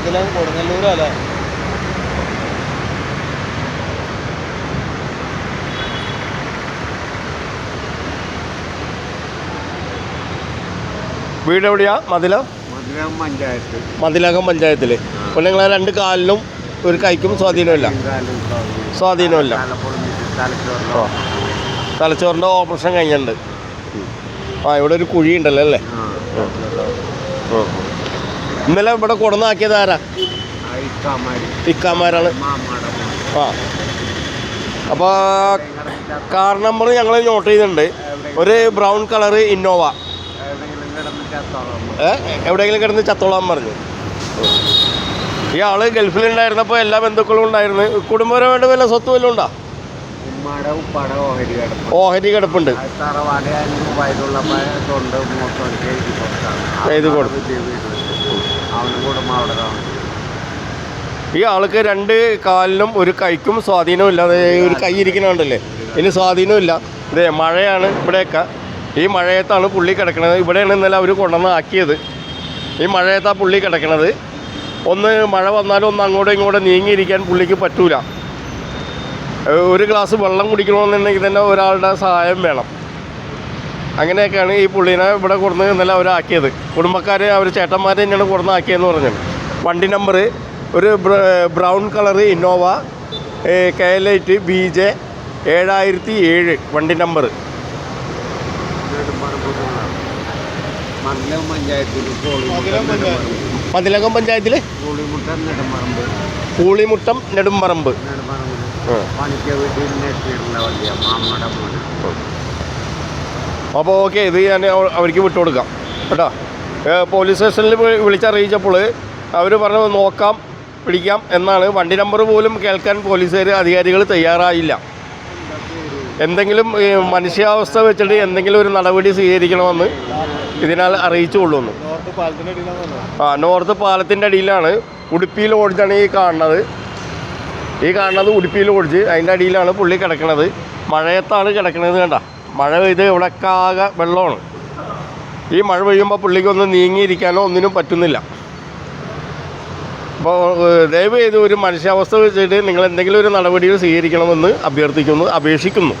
മതിലകം കൊടുങ്ങല്ലൂരല്ല വീട് എവിടെയാ? മതില? പഞ്ചായത്ത്. മതിലകം പഞ്ചായത്തിൽ അപ്പോൾ നിങ്ങൾ രണ്ട് കാലിലും ഒരു കൈക്കും സ്വാധീനമില്ല സ്വാധീനമില്ല തലച്ചോറിന്റെ തലച്ചോറിന്റെ ഓപ്പറേഷൻ. കഴിഞ്ഞിട്ടുണ്ട്. ആ ഇവിടെ ഒരു കുഴി ഉണ്ടല്ലോ അല്ലേ ഇന്നലെ ഇവിടെ കൊടന്നാക്കിയത് ആരാ? ഇക്കാമാരാണ്. ആ. അപ്പോൾ കാർ നമ്പർ ഞങ്ങൾ നോട്ട് ചെയ്തിട്ടുണ്ട്. ഒരു ബ്രൗൺ കളർ ഇന്നോവ എവിടെയെങ്കിലും കിടന്ന് ചത്തോളാൻ പറഞ്ഞു. ഈ ആൾ ഗൾഫിലുണ്ടായിരുന്നപ്പോൾ എല്ലാ ബന്ധുക്കളും ഉണ്ടായിരുന്നു. കുടുംബപരമായിട്ട് വല്ല സ്വത്ത് വല്ലതും ഉണ്ടോ? ഓഹരി കിടപ്പ് ഓഹരി കിടപ്പുണ്ട്. എഴുതി കൊടുത്തു. ഈ ആൾക്ക് രണ്ട് കാലിനും ഒരു കൈക്കും സ്വാധീനമില്ല ഒരു കൈ ഇരിക്കുന്നുണ്ടല്ലേ? ഇനി സ്വാധീനമില്ല ഇതേ മഴയാണ് ഇവിടെയൊക്കെ. ഈ മഴയത്താണ് പുള്ളി കിടക്കുന്നത് ഇവിടെയാണ് ഇന്നലെ അവർ കൊണ്ടുവന്ന് ആക്കിയത്. ഈ മഴയത്താണ് പുള്ളി കിടക്കുന്നത് ഒന്ന് മഴ വന്നാലും ഒന്ന് അങ്ങോട്ടും ഇങ്ങോട്ടും നീങ്ങിയിരിക്കാൻ പുള്ളിക്ക് പറ്റൂല. ഒരു ഗ്ലാസ് വെള്ളം കുടിക്കണമെന്നുണ്ടെങ്കിൽ തന്നെ ഒരാളുടെ സഹായം വേണം. അങ്ങനെയൊക്കെയാണ് ഈ പുള്ളീനെ ഇവിടെ കൊടുന്ന് ഇന്നലെ അവരാക്കിയത് കുടുംബക്കാർ അവർ ചേട്ടന്മാർ തന്നെയാണ് കൊടുന്ന് ആക്കിയെന്ന് പറഞ്ഞത്. വണ്ടി നമ്പർ ഒരു brown colour Innova K L eight B J ഏഴായിരത്തി ഏഴ് വണ്ടി നമ്പർ. മതിലകം പഞ്ചായത്തിൽ പൂളിമുട്ടം നെടുമ്പറമ്പ്. നെടുമ്പറമ്പ്. ആ. അപ്പോൾ ഓക്കെ ഇത് ഞാൻ അവ- അവർക്ക് വിട്ടുകൊടുക്കാം. കേട്ടോ? പോലീസ് സ്റ്റേഷനിൽ വിളിച്ചറിയിച്ചപ്പോൾ അവർ പറഞ്ഞു നോക്കാം പിടിക്കാം എന്നാണ്. വണ്ടി നമ്പർ പോലും കേൾക്കാൻ പോലീസുകാർ അധികാരികൾ തയ്യാറായില്ല. എന്തെങ്കിലും മനുഷ്യാവസ്ഥ വെച്ചിട്ട് എന്തെങ്കിലും ഒരു നടപടി സ്വീകരിക്കണമെന്ന് ഇതിനാൽ അറിയിച്ചുകൊള്ളുന്നു. ആ നോർത്ത് പാലത്തിന്റെ അടിയിലാണ് ഉടുപ്പിയിൽ ലോഡ്ജാണ് ഈ കാണുന്നത്. ഈ കാണുന്നത് ഉടുപ്പിയിൽ ലോഡ്ജ് അതിന്റെ അടിയിലാണ് പുള്ളി കിടക്കുന്നത് മഴയത്താണ് കിടക്കുന്നത് കണ്ട. മഴ പെയ്ത് ഇവിടെക്കാകെ വെള്ളമാണ്. ഈ മഴ പെയ്യുമ്പോൾ പുള്ളിക്കൊന്ന് നീങ്ങിയിരിക്കാനോ ഒന്നിനും പറ്റുന്നില്ല. അപ്പോൾ ദയവ് ചെയ്ത് ഒരു മനുഷ്യാവസ്ഥ വെച്ചിട്ട് നിങ്ങൾ എന്തെങ്കിലും ഒരു നടപടികൾ സ്വീകരിക്കണമെന്ന് അഭ്യർത്ഥിക്കുന്നു അപേക്ഷിക്കുന്നു.